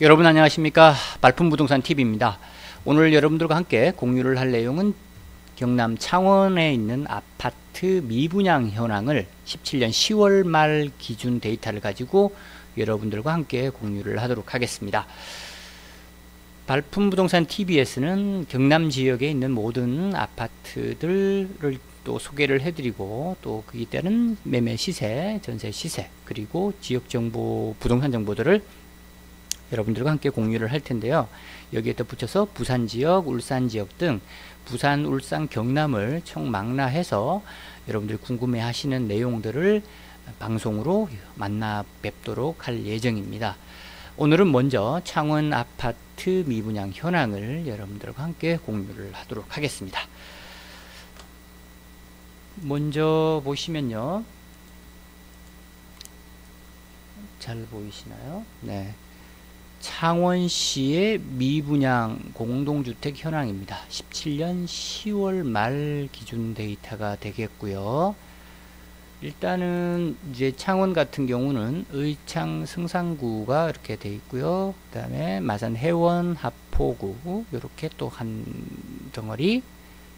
여러분 안녕하십니까? 말품 부동산 TV입니다. 오늘 여러분들과 함께 공유를 할 내용은 경남 창원에 있는 아파트 미분양 현황을 17년 10월 말 기준 데이터를 가지고 여러분들과 함께 공유를 하도록 하겠습니다. 발품 부동산 TV에서는 경남 지역에 있는 모든 아파트들을 또 소개를 해드리고 또 그에 따른 매매 시세, 전세 시세 그리고 지역 정보, 부동산 정보들을 여러분들과 함께 공유를 할 텐데요. 여기에 또 붙여서 부산 지역, 울산 지역 등 부산, 울산, 경남을 총망라해서 여러분들이 궁금해 하시는 내용들을 방송으로 만나 뵙도록 할 예정입니다. 오늘은 먼저 창원 아파트 미분양 현황을 여러분들과 함께 공유를 하도록 하겠습니다. 먼저 보시면요. 잘 보이시나요? 네. 창원시의 미분양 공동주택 현황입니다. 17년 10월 말 기준 데이터가 되겠고요. 일단은 이제 창원 같은 경우는 의창 승상구가 이렇게 돼 있고요. 그 다음에 마산 해원 하포구 이렇게 또 한 덩어리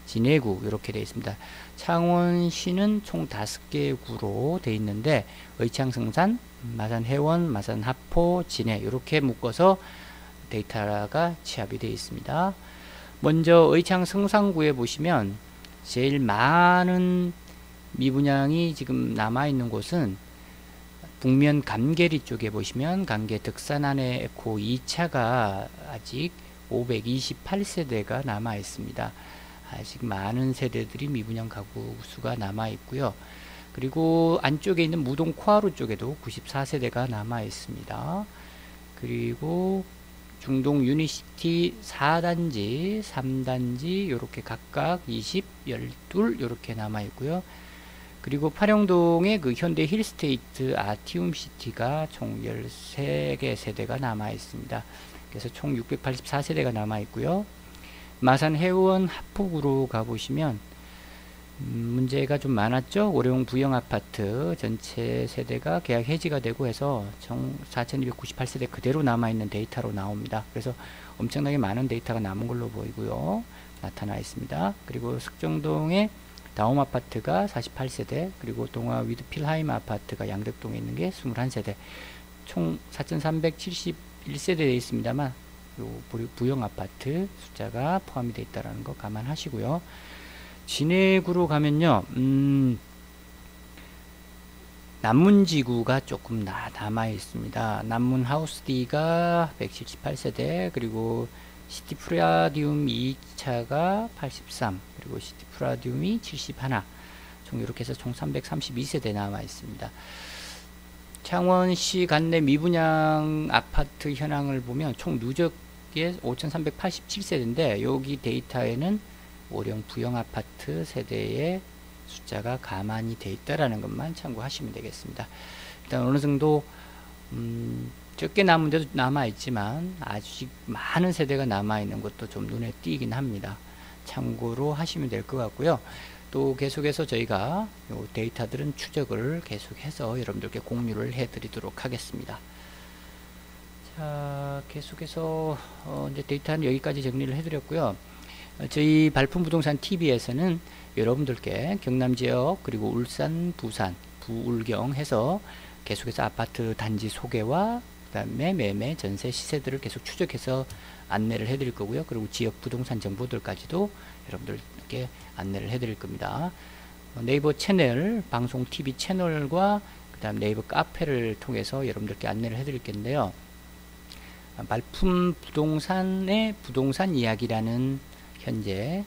진해구 이렇게 되어 있습니다. 창원시는 총 다섯 개 구로 되어 있는데 의창 승산 마산 해원, 마산 하포, 진해 이렇게 묶어서 데이터가 취합이 되어 있습니다. 먼저 의창 성상구에 보시면 제일 많은 미분양이 지금 남아 있는 곳은 북면 감계리 쪽에 보시면 감계 덕산안의 에코 2차가 아직 528세대가 남아 있습니다. 아직 많은 세대들이 미분양 가구 수가 남아 있고요. 그리고 안쪽에 있는 무동 코하루 쪽에도 94세대가 남아 있습니다. 그리고 중동 유니시티 4단지, 3단지 이렇게 각각 20, 12 이렇게 남아 있고요. 그리고 파령동의 그 현대 힐스테이트 아티움 시티가 총 13개 세대가 남아 있습니다. 그래서 총 684세대가 남아 있고요. 마산 해원 합폭으로 가보시면 음, 문제가 좀 많았죠. 오래용 부영 아파트 전체 세대가 계약 해지가 되고 해서 총 4298세대 그대로 남아있는 데이터로 나옵니다. 그래서 엄청나게 많은 데이터가 남은 걸로 보이고요. 나타나 있습니다. 그리고 숙정동의 다움 아파트가 48세대 그리고 동화 위드 필하임 아파트가 양덕동에 있는 게 21세대 총 4371세대 되어 있습니다만 요 부영 아파트 숫자가 포함이 되어 있다는 거 감안하시고요. 진해구로 가면요. 음, 남문지구가 조금 나, 남아 있습니다. 남문 하우스디가 178세대 그리고 시티 프라디움 2차가 83 그리고 시티 프라디움이 71 총 이렇게 해서 총 332세대 남아 있습니다. 창원시 관내 미분양 아파트 현황을 보면 총 누적에 5387세대인데 여기 데이터에는 오령 부영 아파트 세대의 숫자가 가만히 돼 있다라는 것만 참고하시면 되겠습니다. 일단 어느 정도 음, 적게 남은 데도 남아 있지만 아직 많은 세대가 남아 있는 것도 좀 눈에 띄긴 합니다. 참고로 하시면 될 것 같고요. 또 계속해서 저희가 요 데이터들은 추적을 계속해서 여러분들께 공유를 해 드리도록 하겠습니다. 자, 계속해서 어, 이제 데이터는 여기까지 정리를 해 드렸고요. 저희 발품 부동산 TV에서는 여러분들께 경남 지역 그리고 울산, 부산, 부울경 해서 계속해서 아파트 단지 소개와 그 다음에 매매, 전세 시세들을 계속 추적해서 안내를 해드릴 거고요. 그리고 지역 부동산 정보들까지도 여러분들께 안내를 해드릴 겁니다. 네이버 채널, 방송 TV 채널과 그 다음 네이버 카페를 통해서 여러분들께 안내를 해드릴 건데요. 말품 부동산의 부동산 이야기라는 현재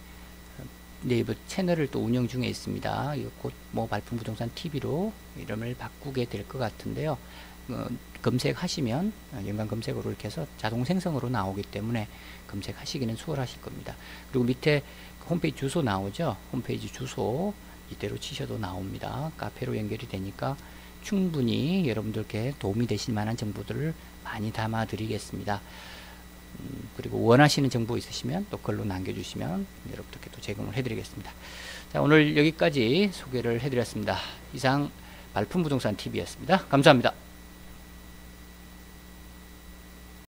네이버 채널을 또 운영 중에 있습니다. 곧뭐 발품 부동산 TV로 이름을 바꾸게 될 것 같은데요. 어, 검색하시면 연관 검색어로 이렇게 해서 자동 생성으로 나오기 때문에 검색하시기는 수월하실 겁니다. 그리고 밑에 홈페이지 주소 나오죠. 홈페이지 주소 이대로 치셔도 나옵니다. 카페로 연결이 되니까 충분히 여러분들께 도움이 되실 만한 정보들을 많이 담아 드리겠습니다. 음, 그리고 원하시는 정보 있으시면 또 글로 남겨주시면 여러분들께 또 제공을 해드리겠습니다. 자, 오늘 여기까지 소개를 해드렸습니다. 이상 발품부동산 TV였습니다. 감사합니다.